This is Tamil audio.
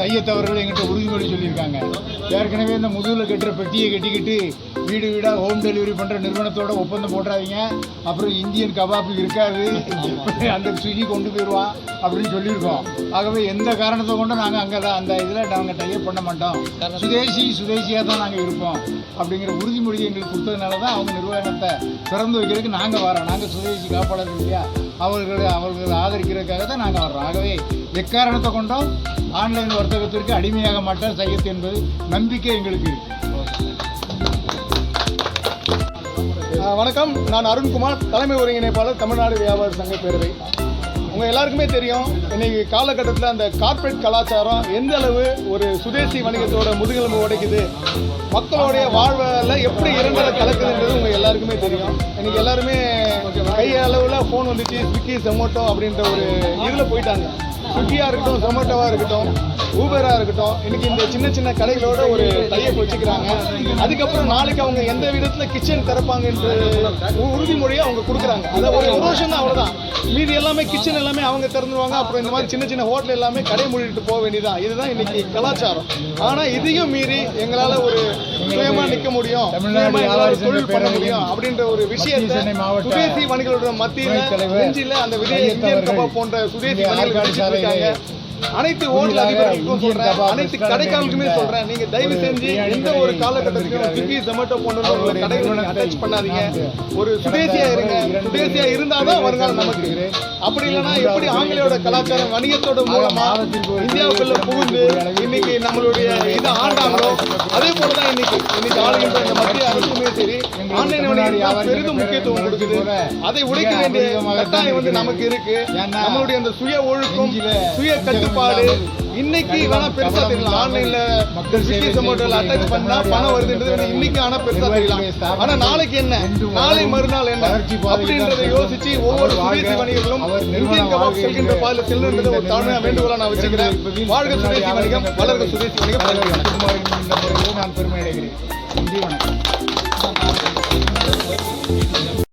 சையத் அவர்கள் எங்கிட்ட உறுதிமொழி சொல்லியிருக்காங்க. ஏற்கனவே இந்த முதுகில் கட்டுற பெட்டியை கட்டிக்கிட்டு வீடு வீடாக ஹோம் டெலிவரி பண்ணுற நிறுவனத்தோட ஒப்பந்தம் போடுறாதீங்க. அப்புறம் இந்தியன் கபாப் இருக்காது அந்த ஸ்விக்கி கொண்டு போயிடுவான் அப்படின்னு சொல்லியிருக்கோம். ஆகவே எந்த காரணத்தை கொண்டும் நாங்கள் அங்கே தான் அந்த இதில் நாங்கள் டைப் பண்ண மாட்டோம். சுதேசி சுதேசியாக தான் நாங்கள் இருப்போம் அப்படிங்கிற உறுதிமொழியை எங்களுக்கு கொடுத்ததுனால தான் அவங்க நிர்வாகத்தை திறந்து வைக்கிறதுக்கு நாங்கள் வரோம். நாங்கள் சுதேசி காப்பாளர்கள் இல்லையா? அவர்களை அவர்களை ஆதரிக்கிறதுக்காக தான் நாங்கள் வர்றோம். ஆகவே எக்காரணத்தை கொண்டோம் ஆன்லைன் வர்த்தகத்திற்கு அடிமையாக மாட்டார் சையத் என்பது நம்பிக்கை எங்களுக்கு வணக்கம். நான் அருண்குமார் தலைமை ஒருங்கிணைப்பாளர் தமிழ்நாடு வியாபார சங்க பேரவை. உங்கள் எல்லாருக்குமே தெரியும் இன்னைக்கு காலகட்டத்தில் அந்த கார்ப்பரேட் கலாச்சாரம் எந்த அளவு ஒரு சுதேசி வணிகத்தோட முதுகெலும்பு உடைக்குது மக்களுடைய வாழ்வில் எப்படி இரண்டரை கலக்குதுன்றது உங்கள் எல்லாருக்குமே தெரியும். இன்னைக்கு எல்லாருமே கை அளவில் ஃபோன் வந்துச்சு ஸ்விக்கி ஜொமேட்டோ அப்படின்ற ஒரு இதில் போயிட்டாங்க. ஸ்விக்கியாக இருக்கட்டும் ஜொமேட்டோவாக இருக்கட்டும் ஊபராக இருக்கட்டும் இன்னைக்கு இந்த சின்ன சின்ன கடைகளோட ஒரு டைப் வச்சுக்கிறாங்க. அதுக்கப்புறம் நாளைக்கு அவங்க எந்த விதத்தில் கிச்சன் திறப்பாங்கன்ற உறுதிமொழியை அவங்க கொடுக்குறாங்க. அதை ஒரு ஒரு வருஷம் தான் அவ்வளோதான் மீதி எல்லாமே கிச்சன் எல்லாமே அவங்க திறந்துருவாங்க. அப்புறம் இந்த மாதிரி சின்ன சின்ன ஹோட்டல் எல்லாமே கடை மூடிட்டு போக வேண்டியதான் இதுதான் இன்னைக்கு கலாச்சாரம். ஆனால் இதையும் மீறி எங்களால் ஒரு சுயமாக நிற்க முடியும் தொழில் பண்ண முடியும் அப்படின்ற ஒரு விஷயத்தை சுதேசி வணிகளோட மத்தியில் நெஞ்சில அந்த விஜய் சையத் இந்தியன் கபாப் போன்ற சுதேசி வச்சுட்டு இருக்காங்க அனைத்து ஹோட்டல் அதிபர்களுக்கும் சொல்றேன் அனைத்து கடைக்காரர்களுக்குமே சொல்றேன் நீங்க தயவு செஞ்சு எந்த ஒரு காலகட்டத்திலும். ஸ்விக்கி ஜொமேட்டோ போன்ற ஒரு கடைகளை அட்டாச் பண்ணாதீங்க ஒரு சுதேசியா இருங்க சுதேசியா இருந்தாதான் வருங்காலம் நமக்கு. அப்படி இல்லைன்னா எப்படி ஆங்கிலேயோட கலாச்சாரம் வணிகத்தோட மூலமா இந்தியாவுக்குள்ள புகுந்து இன்னைக்கு நம்மளுடைய இதை ஆண்டாங்களோ அதே போலதான் இன்னைக்கு. இன்னைக்கு ஆளுகின்ற இந்த மத்திய அரசுமே சரி ஆன்லைன் வியாபாரி பெரிதும் முக்கியத்துவம் கொடுக்குது. அதை உடைக்க வேண்டிய கட்டாயம் வந்து. நமக்கு இருக்கு. நம்மளுடைய அந்த சுய ஒழுக்கம் சுய கட்டுப்பாடு இன்னைக்கு வேணா பெருசா கவனம் தெரியல இல்லாமல் ஆன்லைன்ல ஸ்விக்கி செய்யக்கூடிய அட்டாச் பண்ணா பணம் வருதுன்றது இன்னைக்கு ஆனா பெருசா தெரியலாம். ஆனா நாளைக்கு என்ன? நாளை மறுநாள் என்ன? அப்படின்றத யோசிச்சு. ஒவ்வொரு சுதேசி வணிகர்களும் இந்தியன் கபாப் செல்கின்ற ஒரு தாழ்மையா வேண்டுகோளா நான் வச்சுக்கிறேன் வாழ்க சுதேசி வணிகம் வளர்க சுதேசி வணிகம். நான் பெருமை அடைகிறேன். நன்றி வணக்கம்.